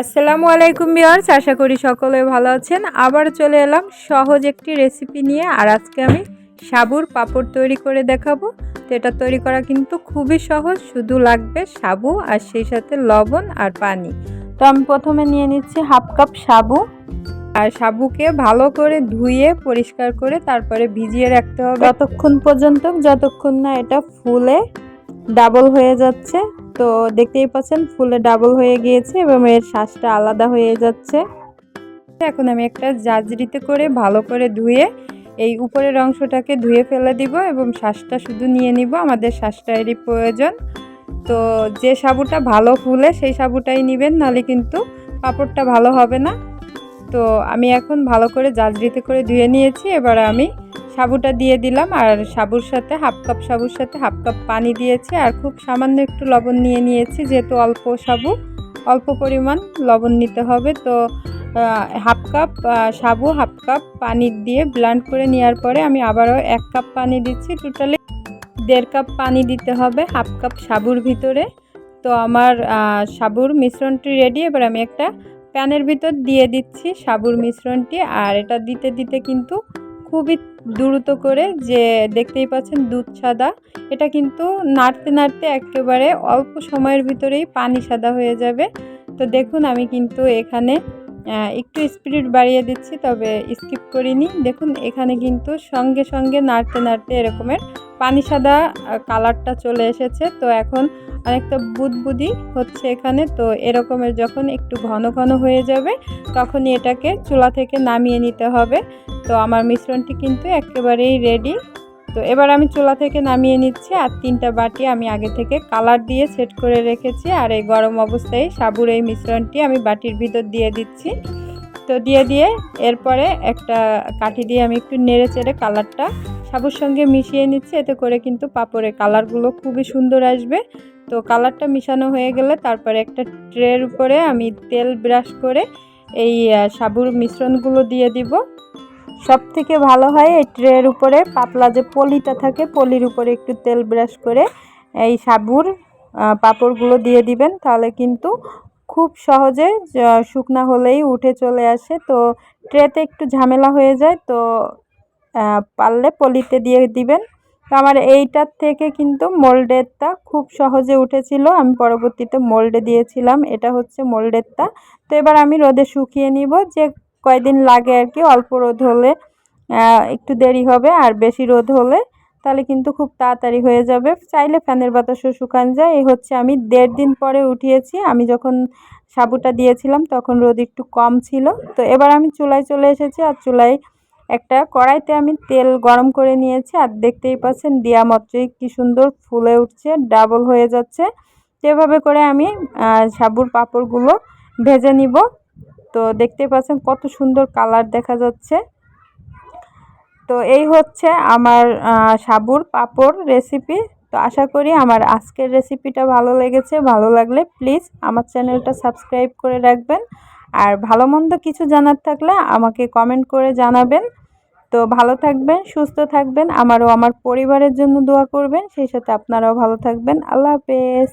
আসসালামু আলাইকুম বিয়ার্স আশা করি সকলে ভালো আছেন। আবার চলে এলাম সহজ একটি রেসিপি নিয়ে, আর আজকে আমি সাবুর পাপড় তৈরি করে দেখাবো। তো এটা তৈরি করা কিন্তু খুবই সহজ, শুধু লাগবে সাবু আর সেই সাথে লবণ আর পানি। তো আমি প্রথমে নিয়ে নিচ্ছি হাফ কাপ সাবু। আর সাবুকে ভালো করে ধুয়ে, পরিষ্কার করে তারপরে ভিজিয়ে রাখতে হবে। যতক্ষণ পর্যন্ত, যতক্ষণ না এটা ফুলে ডাবল হয়ে যাচ্ছে তো দেখতেই পাচ্ছেন, ফুলে ডাবল হয়ে গিয়েছে এবং এর শ্বাসটা আলাদা হয়ে যাচ্ছে। এখন আমি একটা জাজরিতে করে ভালো করে ধুয়ে এই উপরের অংশটাকে ধুয়ে ফেলে দিব এবং শ্বাসটা শুধু নিয়ে নিব, আমাদের শ্বাসটা এরই প্রয়োজন। তো যে সাবুটা ভালো ফুলে সেই সাবুটাই নেবেন নালে কিন্তু কাপড়টা ভালো হবে না। তো আমি এখন ভালো করে জাজরিতে করে ধুয়ে নিয়েছি। এবার আমি সাবুটা দিয়ে দিলাম আর সাবুর সাথে হাফ কাপ সাবুর সাথে হাফ কাপ পানি দিয়েছি আর খুব সামান্য একটু লবণ নিয়ে নিয়েছি যেহেতু অল্প সাবু, অল্প পরিমাণ লবণ নিতে হবে। তো হাফ কাপ সাবু, হাফ কাপ পানি দিয়ে ব্লান্ড করে নেওয়ার পরে আমি আবারও এক কাপ পানি দিচ্ছি। টোটালি দেড় কাপ পানি দিতে হবে হাফ কাপ সাবুর ভিতরে। তো আমার সাবুর মিশ্রণটি রেডি। এবার আমি একটা প্যানের ভিতর দিয়ে দিচ্ছি সাবুর মিশ্রণটি আর এটা দিতে দিতে কিন্তু খুবই দ্রুত করে যে দেখতেই পাচ্ছেন দুধ সাদা, এটা কিন্তু নাড়তে নাড়তে একেবারে অল্প সময়ের ভিতরেই পানি সাদা হয়ে যাবে। তো দেখুন আমি কিন্তু এখানে একটু স্পিড বাড়িয়ে দিচ্ছি, তবে স্কিপ করিনি। দেখুন এখানে কিন্তু সঙ্গে সঙ্গে নাড়তে নাড়তে এরকমের পানি সাদা কালারটা চলে এসেছে। তো এখন অনেকটা বুদবুদি হচ্ছে এখানে। তো এরকমের যখন একটু ঘন ঘন হয়ে যাবে, তখনই এটাকে চুলা থেকে নামিয়ে নিতে হবে। তো আমার মিশ্রণটি কিন্তু একেবারেই রেডি তো এবার আমি চুলা থেকে নামিয়ে নিচ্ছি আর তিনটা বাটি আমি আগে থেকে কালার দিয়ে সেট করে রেখেছি। আর এই গরম অবস্থায় সাবুর এই মিশ্রণটি আমি বাটির ভিতর দিয়ে দিচ্ছি। তো দিয়ে দিয়ে এরপরে একটা কাঠি দিয়ে আমি একটু নেড়ে চেড়ে কালারটা সাবুর সঙ্গে মিশিয়ে নিচ্ছি। এতে করে কিন্তু পাপড়ের কালারগুলো খুবই সুন্দর আসবে। তো কালারটা মিশানো হয়ে গেলে তারপরে একটা ট্রের উপরে আমি তেল ব্রাশ করে এই সাবুর মিশ্রণগুলো দিয়ে দিব। সব থেকে ভালো হয় এই ট্রের উপরে পাতলা যে পলিটা থাকে, পলির উপরে একটু তেল ব্রাশ করে এই সাবুর পাঁপড়গুলো দিয়ে দিবেন। তাহলে কিন্তু খুব সহজে শুকনা হলেই উঠে চলে আসে। তো ট্রেতে একটু ঝামেলা হয়ে যায়, তো পারলে পলিতে দিয়ে দিবেন। তো আমার এইটার থেকে কিন্তু মোল্ডেরটা খুব সহজে উঠেছিল। আমি পরবর্তীতে মোল্ডে দিয়েছিলাম, এটা হচ্ছে মোল্ডেরটা। তো এবার আমি রোদে শুকিয়ে নিব, যে কয়দিন লাগে আর কি, অল্প রোদ হলে একটু দেরি হবে, আর বেশি রোদ হলে তাহলে কিন্তু খুব তাড়াতাড়ি হয়ে যাবে। চাইলে ফ্যানের বাতাসও শুকান যায়। এই হচ্ছে আমি দেড় দিন পরে উঠিয়েছি। আমি যখন সাবুটা দিয়েছিলাম তখন রোদ একটু কম ছিল। তো এবার আমি চুলায় চলে এসেছি আর চুলায় একটা কড়াইতে আমি তেল গরম করে নিয়েছি। আর দেখতেই পাচ্ছেন দিয়া মাত্রই কী সুন্দর ফুলে উঠছে, ডাবল হয়ে যাচ্ছে। সেভাবে করে আমি সাবুর পাঁপড়গুলো ভেজে নিব। তো দেখতে পাচ্ছেন কত সুন্দর কালার দেখা যাচ্ছে। তো এই হচ্ছে আমার সাবুর পাপড় রেসিপি তো আশা করি আমার আজকের রেসিপিটা ভালো লেগেছে। ভালো লাগলে প্লিজ আমার চ্যানেলটা সাবস্ক্রাইব করে রাখবেন। আর ভালো মন্দ কিছু জানার থাকলে আমাকে কমেন্ট করে জানাবেন। তো ভালো থাকবেন, সুস্থ থাকবেন। আমারও আমার পরিবারের জন্য দোয়া করবেন। সেই সাথে আপনারাও ভালো থাকবেন। আল্লাহ হাফেজ।